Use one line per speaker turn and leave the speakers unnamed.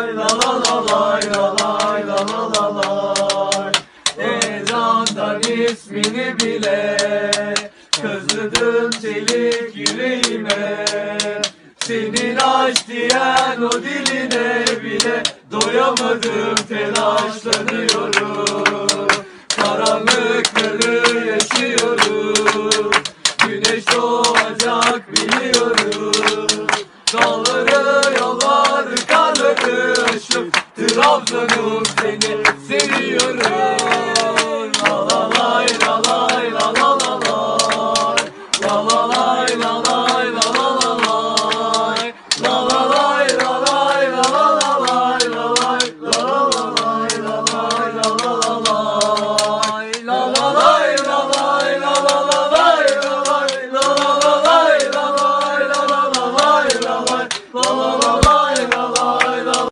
lay la Ezandan ismini bile Kazıdın çelik yüreğime Senin aç diyen o diline bile Doyamadım telaşlanıyorum Karanlıkları yaşıyorum Güneş doğacak biliyorum Dağları yola Trabzon'um seni seviyorum Lalalay lalalay lalalalay Lalalay lalalay lalalalay Lalalay lalalay